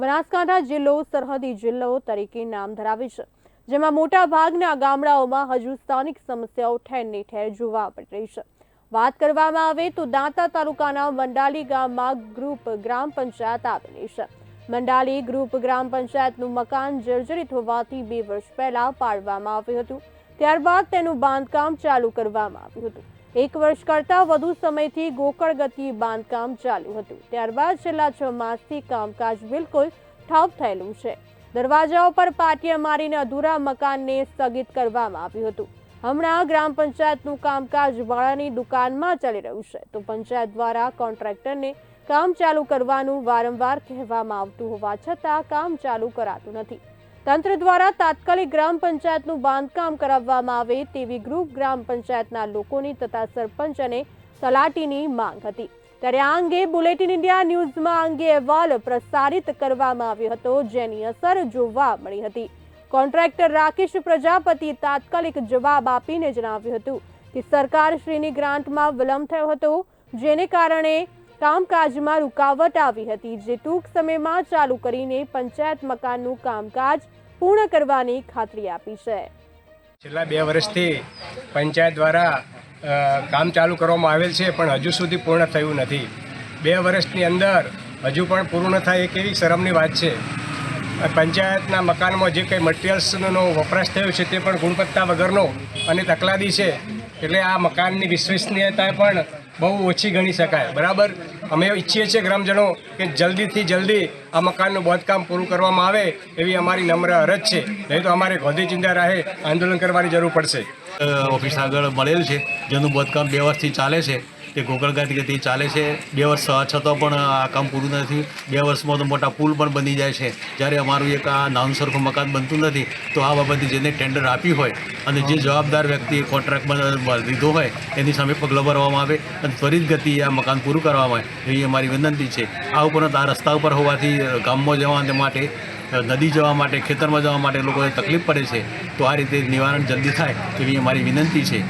બનાસકાંઠા જિલ્લો સરહદી જિલ્લો તરીકે નામ ધરાવે છે, જેમાં મોટા ભાગના ગામડાઓમાં હજુ સ્થાનિક સમસ્યાઓ ઠેરની ઠેર જોવા મળી રહી છે. વાત કરવામાં આવે તો દાંતા તાલુકાના મંડાલી ગામમાં ગ્રુપ ગ્રામ પંચાયત આવેલી છે. મંડાલી ગ્રુપ ગ્રામ પંચાયતનું મકાન જર્જરિત હોવાથી બે વર્ષ પહેલા પાડવામાં આવ્યું હતું. ત્યારબાદ તેનું બાંધકામ ચાલુ કરવામાં આવ્યું હતું. એક વર્ષ કરતાં વધુ સમયથી ગોકળ ગતિ બાંધકામ ચાલુ હતું. ત્યારબાદ છેલ્લા છ માસથી કામકાજ બિલકુલ ઠપ થયેલું છે. દરવાજાઓ પર પાટિયા મારીને અધૂરા મકાનને સ્થગિત કરવામાં આવ્યું હતું. હમણાં ગ્રામ પંચાયતનું કામકાજ વાળાની દુકાનમાં ચાલી રહ્યું છે. તો પંચાયત દ્વારા કોન્ટ્રાક્ટરને કામ ચાલુ કરવાનું વારંવાર કહેવામાં આવતું હોવા છતાં કામ ચાલુ કરાતું નથી. તંત્ર દ્વારા તાત્કાલિક ગ્રામ પંચાયતનું બાંધકામ કરાવવામાં આવે તેવી ગ્રુપ ગ્રામ પંચાયતના લોકોની તથા સરપંચ અને તલાટીની માંગ હતી. ત્યારે આ અંગે બુલેટિન ઇન્ડિયા ન્યૂઝમાં અંગે અહેવાલ પ્રસારિત કરવામાં આવ્યો હતો, જેની અસર જોવા મળી હતી. કોન્ટ્રાક્ટર રાકેશ પ્રજાપતિ તાત્કાલિક જવાબ આપીને જણાવ્યું હતું કે સરકારશ્રીની ગ્રાન્ટમાં વિલંબ થયો હતો, જેને કારણે કામકાજમાં રૂકાવટ આવી હતી, જે ટૂંક સમયમાં ચાલુ કરીને પંચાયત મકાનનું કામકાજ પૂર્ણ કરવાની ખાતરી આપી છે. છેલ્લા બે વર્ષથી પંચાયત દ્વારા કામ ચાલુ કરવામાં આવેલ છે, પણ હજુ સુધી પૂર્ણ થયું નથી. બે વર્ષની અંદર હજુ પણ પૂર્ણ થાય એ કેવી શરમની વાત છે. પંચાયતના મકાનમાં જે કંઈ મટીરિયલ્સનો વપરાશ થયો છે તે પણ ગુણવત્તા વગરનો અને તકલાદી છે. એટલે આ મકાનની વિશ્વસનીયતા પણ બહુ ઓછી ગણી શકાય. બરાબર? અમે ઈચ્છીએ છીએ ગ્રામજનો કે જલ્દીથી જલ્દી આ મકાનનું બાંધકામ પૂરું કરવામાં આવે એવી અમારી નમ્ર અરજ છે. નહીં તો અમારે ગોધી ચિંતા રાહે. આંદોલન કરવાની જરૂર પડશે. ઓફિસ આગળ મળેલ છે. જેનું બાંધકામ બે વર્ષથી ચાલે છે. તે ગોકળગાંઠ ગતિ ચાલે છે. બે વર્ષ છતાં પણ આ કામ પૂરું નથી. બે વર્ષમાં તો મોટા પુલ પણ બની જાય છે. જ્યારે અમારું એક આ નાનું સરખું મકાન બનતું નથી તો આ બાબતે જેને ટેન્ડર આપ્યું હોય અને જે જવાબદાર વ્યક્તિએ કોન્ટ્રાક્ટમાં લીધો હોય એની સામે પગલાં ભરવામાં આવે અને ત્વરિત ગતિએ આ મકાન પૂરું કરવામાં આવે એવી અમારી વિનંતી છે. આ ઉપરાંત આ રસ્તા ઉપર હોવાથી ગામમાં જવા માટે નદી જવા માટે ખેતરમાં જવા માટે લોકોને તકલીફ પડે છે તો આ રીતે નિવારણ જલ્દી થાય એવી અમારી વિનંતી છે.